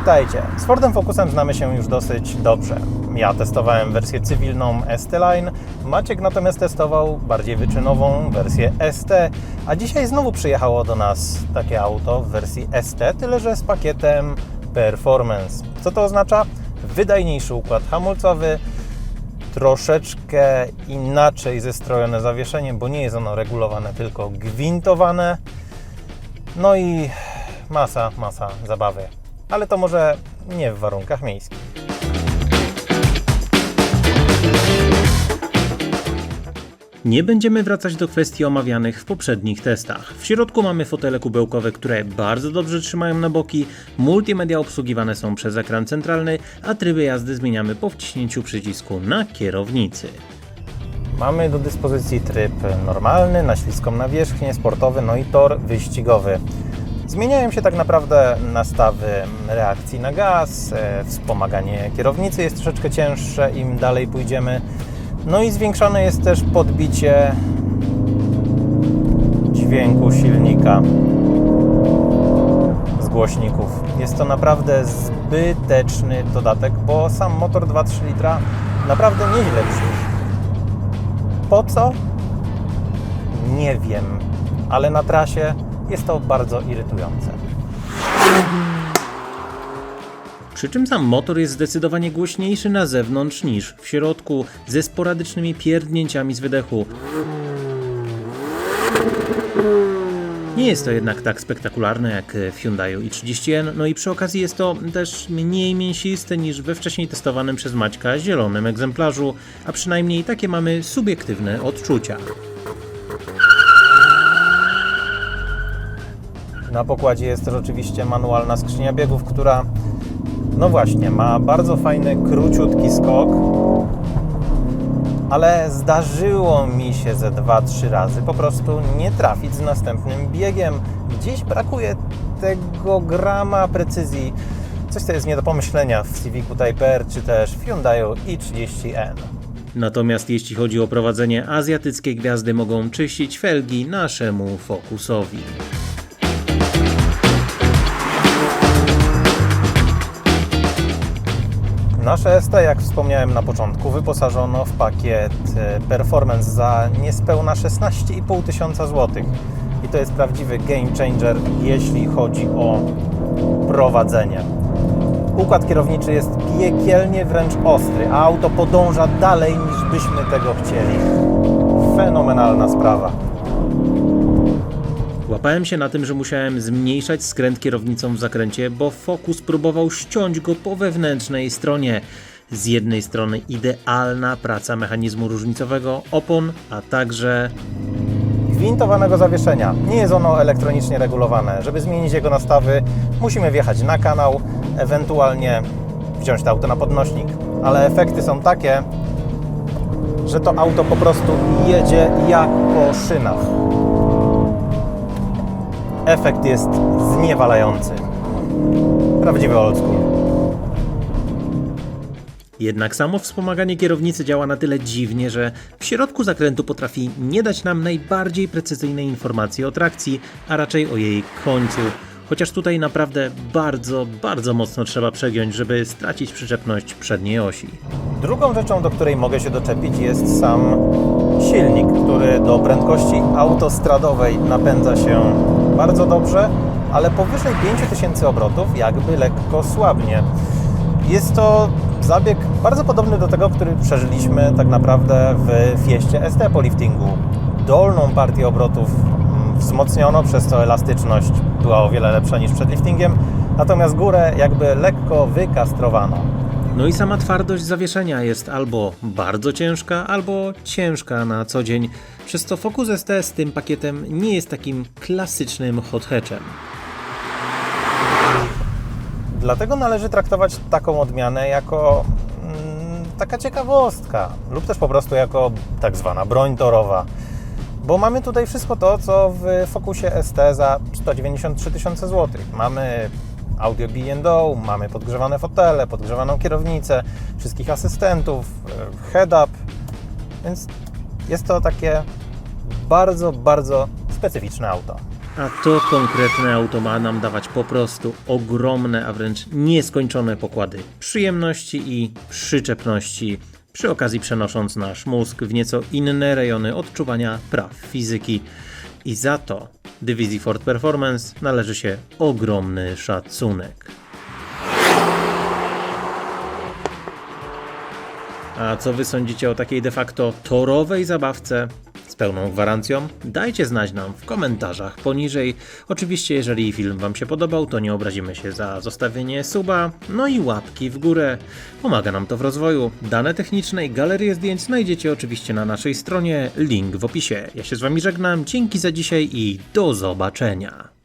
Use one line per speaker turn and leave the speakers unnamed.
Witajcie. Z Fordem Focusem znamy się już dosyć dobrze. Ja testowałem wersję cywilną ST-Line, Maciek natomiast testował bardziej wyczynową wersję ST, a dzisiaj znowu przyjechało do nas takie auto w wersji ST, tyle że z pakietem Performance. Co to oznacza? Wydajniejszy układ hamulcowy, troszeczkę inaczej zestrojone zawieszenie, bo nie jest ono regulowane, tylko gwintowane. No i masa, masa zabawy. Ale to może nie w warunkach miejskich.
Nie będziemy wracać do kwestii omawianych w poprzednich testach. W środku mamy fotele kubełkowe, które bardzo dobrze trzymają na boki, multimedia obsługiwane są przez ekran centralny, a tryby jazdy zmieniamy po wciśnięciu przycisku na kierownicy.
Mamy do dyspozycji tryb normalny, na śliską nawierzchnię, sportowy, no i tor wyścigowy. Zmieniają się tak naprawdę nastawy reakcji na gaz, e, wspomaganie kierownicy jest troszeczkę cięższe, im dalej pójdziemy. No i zwiększone jest też podbicie dźwięku silnika z głośników. Jest to naprawdę zbyteczny dodatek, bo sam motor 2.3 litra naprawdę nieźle brzmi. Po co? Nie wiem, ale na trasie jest to bardzo irytujące.
Przy czym sam motor jest zdecydowanie głośniejszy na zewnątrz niż w środku, ze sporadycznymi pierdnięciami z wydechu. Nie jest to jednak tak spektakularne jak w Hyundai i30N, no i przy okazji jest to też mniej mięsiste niż we wcześniej testowanym przez Maćka zielonym egzemplarzu, a przynajmniej takie mamy subiektywne odczucia.
Na pokładzie jest też oczywiście manualna skrzynia biegów, która no właśnie, ma bardzo fajny, króciutki skok, ale zdarzyło mi się ze 2-3 razy po prostu nie trafić z następnym biegiem. Gdzieś brakuje tego grama precyzji. Coś, co jest nie do pomyślenia w Civicu Type R czy też w Hyundai i30N.
Natomiast jeśli chodzi o prowadzenie, azjatyckie gwiazdy mogą czyścić felgi naszemu Focusowi.
Nasze ST, jak wspomniałem na początku, wyposażono w pakiet e, Performance za niespełna 16,5 tysiąca złotych. I to jest prawdziwy game changer, jeśli chodzi o prowadzenie. Układ kierowniczy jest piekielnie wręcz ostry, a auto podąża dalej niż byśmy tego chcieli. Fenomenalna sprawa.
Łapałem się na tym, że musiałem zmniejszać skręt kierownicą w zakręcie, bo Focus próbował ściąć go po wewnętrznej stronie. Z jednej strony idealna praca mechanizmu różnicowego, opon, a także
gwintowanego zawieszenia. Nie jest ono elektronicznie regulowane. Żeby zmienić jego nastawy, musimy wjechać na kanał, ewentualnie wziąć to auto na podnośnik. Ale efekty są takie, że to auto po prostu jedzie jak po szynach. Efekt jest zniewalający. Prawdziwy old school.
Jednak samo wspomaganie kierownicy działa na tyle dziwnie, że w środku zakrętu potrafi nie dać nam najbardziej precyzyjnej informacji o trakcji, a raczej o jej końcu. Chociaż tutaj naprawdę bardzo, bardzo mocno trzeba przegiąć, żeby stracić przyczepność przedniej osi.
Drugą rzeczą, do której mogę się doczepić, jest sam silnik, który do prędkości autostradowej napędza się bardzo dobrze, ale powyżej 5000 obrotów jakby lekko słabnie. Jest to zabieg bardzo podobny do tego, który przeżyliśmy tak naprawdę w Fieście ST po liftingu. Dolną partię obrotów mm, wzmocniono, przez co elastyczność była o wiele lepsza niż przed liftingiem, natomiast górę jakby lekko wykastrowano.
No i sama twardość zawieszenia jest albo bardzo ciężka, albo ciężka na co dzień, przez co Focus ST z tym pakietem nie jest takim klasycznym hot hatchem.
Dlatego należy traktować taką odmianę jako mm, taka ciekawostka, lub też po prostu jako tak zwana broń torowa. Bo mamy tutaj wszystko to, co w Focusie ST za 193 tysiące złotych. Mamy audio B&O, mamy podgrzewane fotele, podgrzewaną kierownicę, wszystkich asystentów, e, head-up, więc jest to takie bardzo, bardzo specyficzne auto.
A to konkretne auto ma nam dawać po prostu ogromne, a wręcz nieskończone pokłady przyjemności i przyczepności, przy okazji przenosząc nasz mózg w nieco inne rejony odczuwania praw fizyki. I za to dywizji Ford Performance należy się ogromny szacunek. A co wy sądzicie o takiej de facto torowej zabawce pełną gwarancją? Dajcie znać nam w komentarzach poniżej. Oczywiście, jeżeli film wam się podobał, to nie obrazimy się za zostawienie suba, no i łapki w górę. Pomaga nam to w rozwoju. Dane techniczne i galerię zdjęć znajdziecie oczywiście na naszej stronie, link w opisie. Ja się z wami żegnam, dzięki za dzisiaj i do zobaczenia.